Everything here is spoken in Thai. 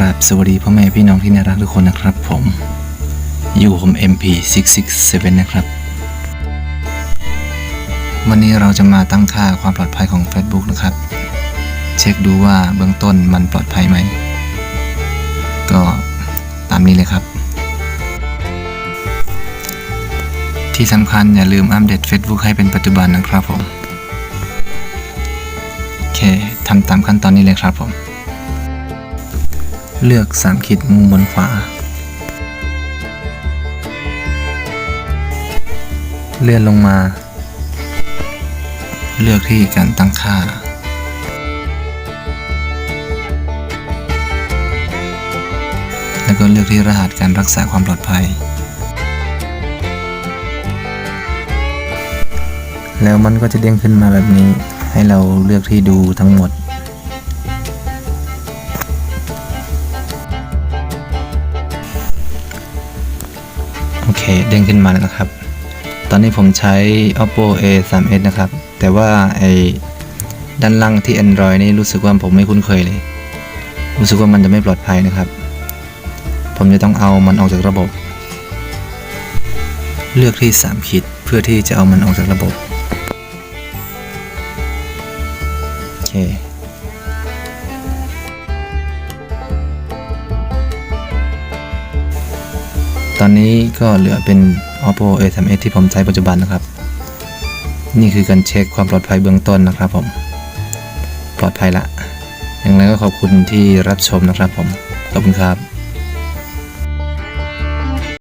ราบสวัสดีพ่อแม่พี่น้องที่น่ารักทุกคนนะครับผม อยู่ผม MP667 นะครับ วันนี้เราจะมาตั้งค่าความปลอดภัยของ Facebook นะครับ เช็คดูว่าเบื้องต้นมันปลอดภัยไหม ก็ตามนี้เลยครับ ที่สำคัญอย่าลืมอัปเดต Facebook ให้เป็นปัจจุบันนะครับผม โอเคทำตามขั้นตอนนี้เลยครับผม เลือก3ขีดมุมบนขวา เลื่อนลงมา เลือกที่การตั้งค่า แล้วก็เลือกที่รหัสการรักษาความปลอดภัย แล้วมันก็จะเด้งขึ้นมาแบบนี้ ให้เราเลือกที่ดูทั้งหมด อเคเด้งขึ้นมาแล้วนะครับ ตอนนี้ผมใช้ oppo a 3 s นะครับ แต่ว่าไอ้ด้านล่างที่ android นี่รู้สึกว่าผมไม่คุ้นเคยเลย รู้สึกว่ามันจะไม่ปลอดภัยนะครับ ผมจะต้องเอามันออกจากระบบ เลือกที่ 3 ขีดเพื่อที่จะเอามันออกจากระบบ โอเค ตอนนี้ก็เหลือเป็น oppo a 3 s ที่ผมใช้ปัจจุบันนะครับ นี่คือการเช็คความปลอดภัยเบื้องต้นนะครับผม ปลอดภัยละ อย่างไรก็ขอบคุณที่รับชมนะครับผม ขอบคุณครับ